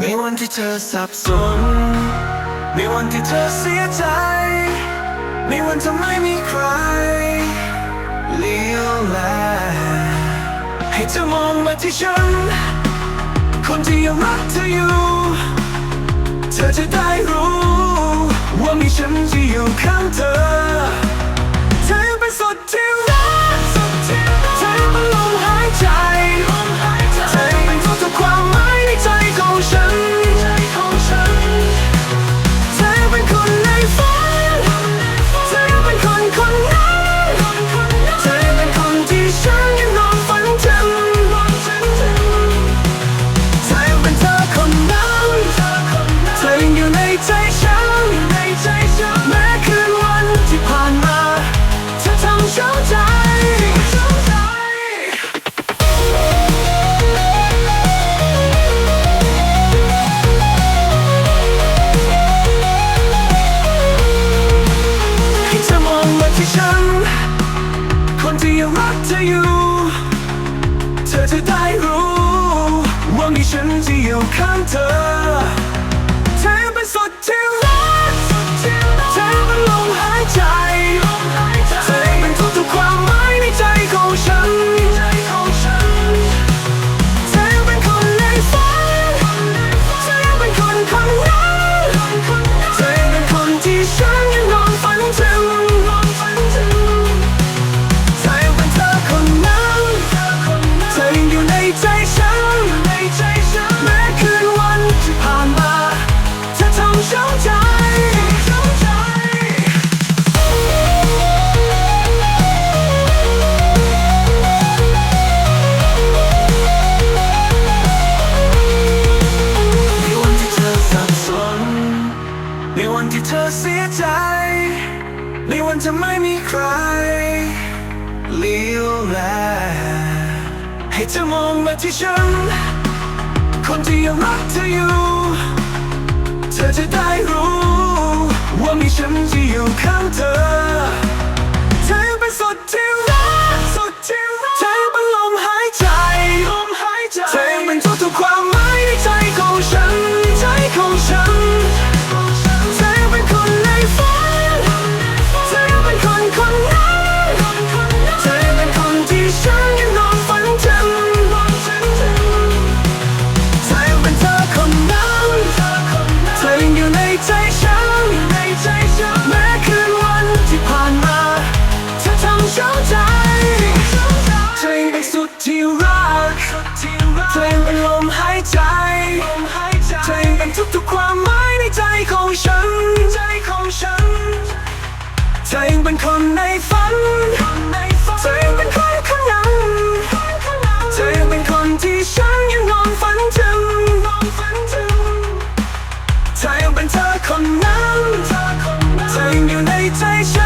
มีวันที่เธอสับสน มีวันที่เธอเสียใจ มีวันจะไม่มีใครเลี้ยวแล ให้เธอมองมาที่ฉัน คนที่ยังรักเธออยู่ เธอจะได้รู้ รักเธออยู่ เธอจะได้รู้ ว่ามีฉันที่อยู่ข้างเธอ ในวันจะไม่มีใครเลี้ยวแลให้เธอมองมาที่ฉัน คนที่ยังรักเธออยู่ เธอจะได้รู้ ธอยังเป็นคนในฝัน เธอยังเป็นคนข้างหลังเธอยังเป็นคนที่ฉันยังนอนฝันถึงเธอยังเป็นเธอคนนั้นเธอยังอยู่ในใจฉัน